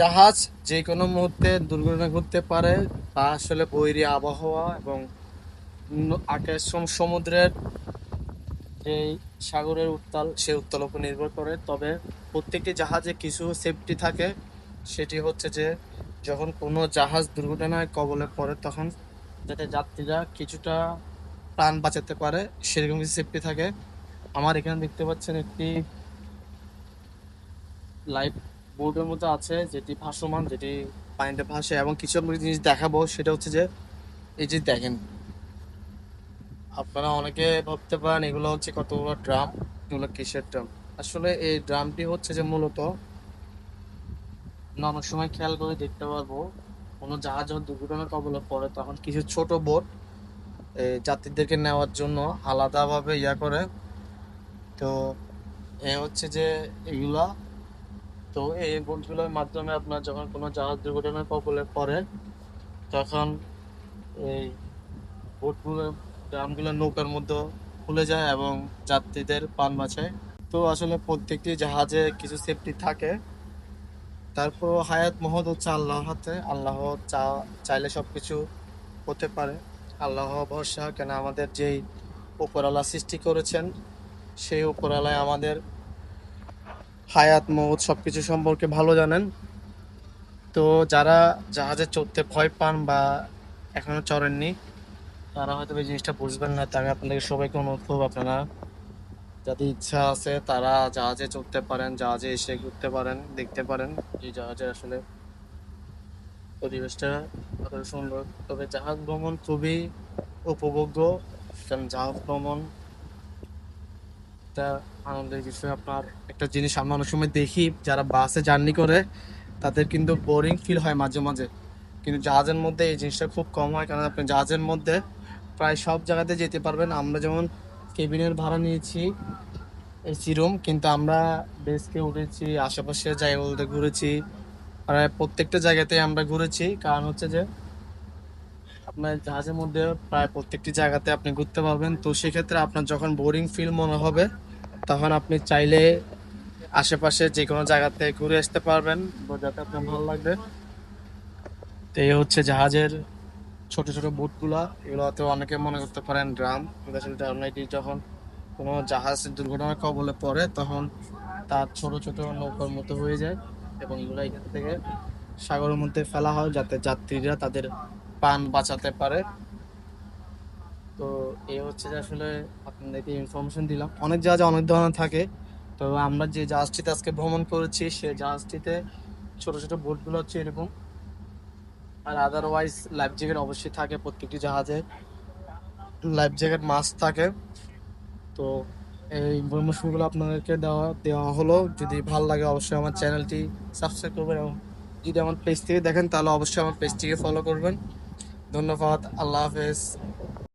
জাহাজ যে কোনো মুহূর্তে দুর্ঘটনা ঘটতে পারে, তা আসলে বৈরী আবহাওয়া এবং আকাশ সমুদ্রের যে সাগরের উত্তাল সেই উত্তাল উপর নির্ভর করে। তবে প্রত্যেকটি জাহাজে কিছু সেফটি থাকে। সেটি হচ্ছে যে, যখন কোনো জাহাজ দুর্ঘটনায় কবলে পড়ে, তখন যাতে যাত্রীরা কিছুটা প্রাণ বাঁচাতে পারে, সেরকম কিছু সেফটি থাকে। আমার এখানে দেখতে পাচ্ছেন একটি লাইফ বোর্ডের মধ্যে আছে, যেটি ভাসমান, যেটি পানিতে ভাসে এবং কিছু জিনিস দেখাবো, সেটা হচ্ছে যে, এই যে দেখেন, আপনারা অনেকে ভাবতে পারেন এগুলো হচ্ছে কতগুলো ড্রাম, এগুলো কিসের ড্রাম? আসলে এই ড্রামটি হচ্ছে যে মূলত অনেক সময় খেয়াল করে দেখতে পারব, কোনো জাহাজ যখন দুর্ঘটনার কবলে পড়ে, তখন কিছু ছোট বোট যাত্রীদেরকে নেওয়ার জন্য আলাদাভাবে ইয়া করে। তো এ হচ্ছে যে এগুলা তো এই বোটগুলোর মাধ্যমে আপনার যখন কোনো জাহাজ দুর্ঘটনার কবলে পড়ে, তখন এই বোটগুলো ড্রামগুলো নৌকার মধ্যে খুলে যায় এবং যাত্রীদের পান বাঁচায়। তো আসলে প্রত্যেকটি জাহাজে কিছু সেফটি থাকে। তারপর হায়াত মহৎ হচ্ছে আল্লাহর হাতে। আল্লাহ চা, চাইলে সব কিছু হতে পারে। আল্লাহ ভরসা, কেন আমাদের যেই উপরালা সৃষ্টি করেছেন, সেই উপরালায় আমাদের হায়াত মহৎ সব কিছু সম্পর্কে ভালো জানেন। তো যারা জাহাজে চড়তে ভয় পান বা এখনও চড়েননি, তারা হয়তো এই জিনিসটা বুঝবেন না। আমি আপনাদের সবাইকে অনুরোধ করব আপনারা, যাদের ইচ্ছা আছে, তারা জাহাজে চড়তে পারেন, জাহাজে এসে ঘুরতে পারেন, দেখতে পারেন। এই জাহাজে আসলে পরিবেশটা কত সুন্দর। তবে জাহাজ ভ্রমণ খুবই উপভোগ্য, কারণ জাহাজ ভ্রমণ একটা আনন্দের বিষয় আপনার একটা জিনিস আমরা অনেক সময় দেখি, যারা বাসে জার্নি করে, তাদের কিন্তু বোরিং ফিল হয় মাঝে মাঝে। কিন্তু জাহাজের মধ্যে এই জিনিসটা খুব কম হয়, কারণ আপনি জাহাজের মধ্যে প্রায় সব জায়গাতে যেতে পারবেন। আমরা যেমন কেবিনের ভাড়া নিয়েছি এসি রুম কিন্তু আমরা ডেস্কে উঠেছি, আশেপাশে জায়গাগুলোতে ঘুরেছি, প্রায় প্রত্যেকটা জায়গাতে আমরা ঘুরেছি। কারণ হচ্ছে যে, আপনার জাহাজের মধ্যে প্রায় প্রত্যেকটি জায়গাতে আপনি ঘুরতে পারবেন। তো সেক্ষেত্রে আপনার যখন বোরিং ফিল মনে হবে তখন আপনি চাইলে আশেপাশে যে কোনো জায়গাতে ঘুরে আসতে পারবেন, যাতে আপনার ভালো লাগবে। তো এই হচ্ছে জাহাজের ছোট ছোট বোটগুলা। এগুলোতে অনেকে মনে করতে পারেন ড্রাম। এটি যখন কোনো জাহাজ দুর্ঘটনার কবলে পড়ে, তখন তার ছোট ছোট নৌকার মতো হয়ে যায় এবং এগুলো এখান থেকে সাগরের মধ্যে ফেলা হয়, যাতে যাত্রীরা তাদের পান বাঁচাতে পারে। তো এই হচ্ছে যে আসলে আপনাদেরকে ইনফরমেশন দিলাম। অনেক জাহাজ অনেক ধরনের থাকে। তো আমরা যে জাহাজটিতে আজকে ভ্রমণ করেছি সেই জাহাজটিতে ছোট ছোট বোটগুলো হচ্ছে এরকম। আর আদারওয়াইজ লাইফ জ্যাকেট অবশ্যই থাকে প্রত্যেকটি জাহাজে। লাইফ জ্যাকেট মাস্ক থাকে। তো এই ইনফরমেশনগুলো আপনাদেরকে দেওয়া দেওয়া হলো। যদি ভালো লাগে অবশ্যই আমার চ্যানেলটি সাবস্ক্রাইব করবেন এবং যদি আমার পেজ থেকে দেখেন, তাহলে অবশ্যই আমার পেজটিকে ফলো করবেন। ধন্যবাদ। আল্লাহ হাফেজ।